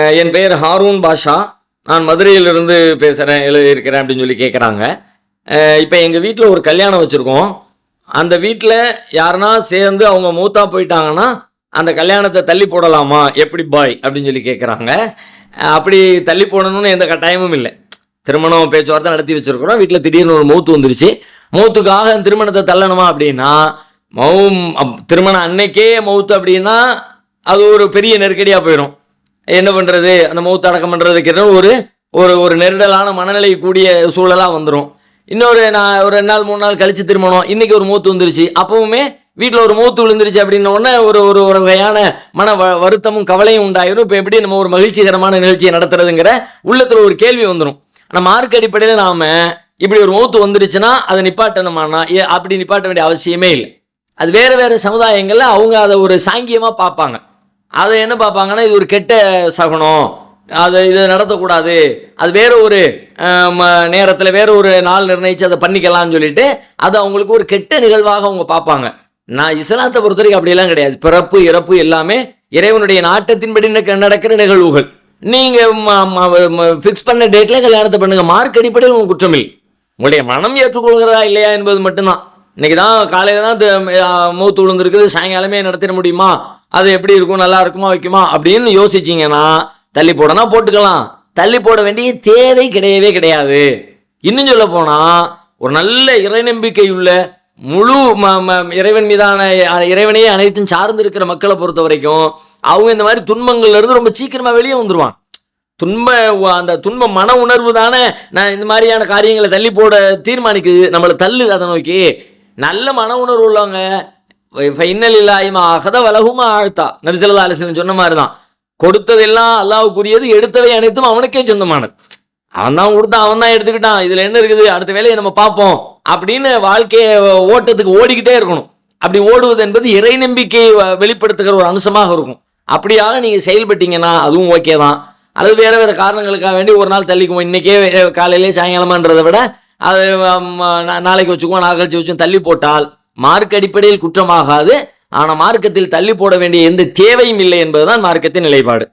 என் பெயர் ஹாரூன் பாஷா. நான் மதுரையிலிருந்து பேசுகிறேன் எழுதியிருக்கிறேன் அப்படின்னு சொல்லி கேட்குறாங்க இப்போ எங்கள் வீட்டில் ஒரு கல்யாணம் வச்சுருக்கோம். அந்த வீட்டில் யாருன்னா சேர்ந்து அவங்க மூத்தா போயிட்டாங்கன்னா அந்த கல்யாணத்தை தள்ளி போடலாமா? எப்படி பாய் அப்படின்னு சொல்லி கேட்குறாங்க அப்படி தள்ளி போடணும்னு எந்த கட்டாயமும் இல்லை. திருமணம் பேச்சுவார்த்தை நடத்தி வச்சுருக்குறோம். வீட்டில் திடீர்னு ஒரு மூத்து வந்துருச்சு. மௌத்துக்காக அந்த திருமணத்தை தள்ளணுமா அப்படின்னா மௌம் அப்- திருமணம் அன்னைக்கே மௌத்து அப்படின்னா அது ஒரு பெரிய நெருக்கடியாக போயிடும் என்ன பண்ணுறது அந்த மௌத்து அடக்கம் பண்ணுறதுக்கு ஒரு ஒரு ஒரு நெருடலான மனநிலை கூடிய சூழலாக வந்துடும் இன்னொரு நான் ஒரு ரெண்டு நாள் மூணு நாள் கழிச்சு திருமணம். இன்றைக்கி ஒரு மூத்து வந்துருச்சு. அப்பவுமே வீட்டில் ஒரு மூத்து விழுந்துருச்சு அப்படின்ன உடனே ஒரு ஒரு ஒரு வகையான மன வ வருத்தமும் கவலையும் உண்டாயிரும். இப்போ எப்படி நம்ம ஒரு மகிழ்ச்சிகரமான நிகழ்ச்சியை நடத்துறதுங்கிற உள்ளத்தில் ஒரு கேள்வி வந்துடும் ஆனால் மார்க் அடிப்படையில் நாம் இப்படி ஒரு மூத்து வந்துருச்சுன்னா அதை நிப்பாட்டணுமானா? அப்படி நிப்பாட்ட வேண்டிய அவசியமே இல்லை. அது வேறு வேறு சமுதாயங்களில் அவங்க அதை ஒரு சாங்கியமாக பார்ப்பாங்க. அதை என்ன பார்ப்பாங்கன்னா இது ஒரு கெட்ட சகுனம். அதை இதை நடத்தக்கூடாது. அது வேற ஒரு நேரத்தில் வேற ஒரு நாள் நிர்ணயித்து அதை பண்ணிக்கலாம்னு சொல்லிட்டு அது அவங்களுக்கு ஒரு கெட்ட நிகழ்வாக அவங்க பார்ப்பாங்க. நான் இஸ்லாத்தை பொறுத்த வரைக்கும் அப்படியெல்லாம் கிடையாது. பிறப்பு இறப்பு எல்லாமே இறைவனுடைய நாட்டத்தின்படி நடக்கிற நிகழ்வுகள். நீங்கள் ஃபிக்ஸ் பண்ண டேட்டில் கல்யாணத்தை பண்ணுங்க. மார்க் அடிப்படையில் உங்களுக்கு குற்றமில்லை உங்களுடைய மனம் ஏற்றுக்கொள்கிறதா இல்லையா என்பது மட்டும்தான். இன்னைக்கு தான் காலையில் தான் மூத்து விழுந்திருக்குது. சாயங்காலமே நடத்திட முடியுமா? அது எப்படி இருக்கும் நல்லா இருக்குமா வைக்குமா அப்படின்னு யோசிச்சீங்கன்னா தள்ளி போடனா போட்டுக்கலாம். தள்ளி போட வேண்டிய தேவை கிடையவே கிடையாது. இன்னும் சொல்ல போனால் ஒரு நல்ல இறைநம்பிக்கை உள்ள முழு ம- ம- இறைவன் மீதான இறைவனையே அனைத்தும் சார்ந்து இருக்கிற மக்களை பொறுத்த வரைக்கும் அவங்க இந்த மாதிரி துன்பங்கள்ல இருந்து ரொம்ப சீக்கிரமா வெளியே வந்துருவான் துன்ப அந்த துன்ப மன உணர்வு தானே நான் இந்த மாதிரியான காரியங்களை தள்ளி போட தீர்மானிக்குது. நம்மளை தள்ளுது அதை நோக்கி. நல்ல மன உணர்வு உள்ளவங்க ஃபைனல் இல்லாயுமா அகத வலகுமா ஆழ்த்தா நபிசல்லா அலிஸ்லம் சொன்ன மாதிரி தான் கொடுத்ததெல்லாம் அல்லாவுக்குரியது எடுத்தவை அனைத்தும் அவனுக்கே சொந்தமானது. அவன் தான் கொடுத்தான் அவன் தான் எடுத்துக்கிட்டான் இதுல என்ன இருக்குது அடுத்த வேலையை நம்ம பார்ப்போம் அப்படின்னு வாழ்க்கையை ஓட்டத்துக்கு ஓடிக்கிட்டே இருக்கணும். அப்படி ஓடுவது என்பது இறை நம்பிக்கையை வ- வெளிப்படுத்துகிற ஒரு அம்சமாக இருக்கும். அப்படியாக நீங்க செயல்பட்டீங்கன்னா அதுவும் ஓகே தான். அல்லது வேற வேற காரணங்களுக்காக வேண்டி ஒரு நாள் தள்ளிக்குவோம். இன்னைக்கே காலையிலேயே காலையிலே சாயங்காலமான்றதை விட அது நாளைக்கு வச்சுக்குவோம் நாள் கழிச்சு வச்சும் தள்ளி போட்டால் மார்க் அடிப்படையில் குற்றமாகாது. ஆனால் மார்க்கத்தில் தள்ளி போட வேண்டிய எந்த தேவையும் இல்லை என்பதுதான் மார்க்கத்தின் நிலைப்பாடு.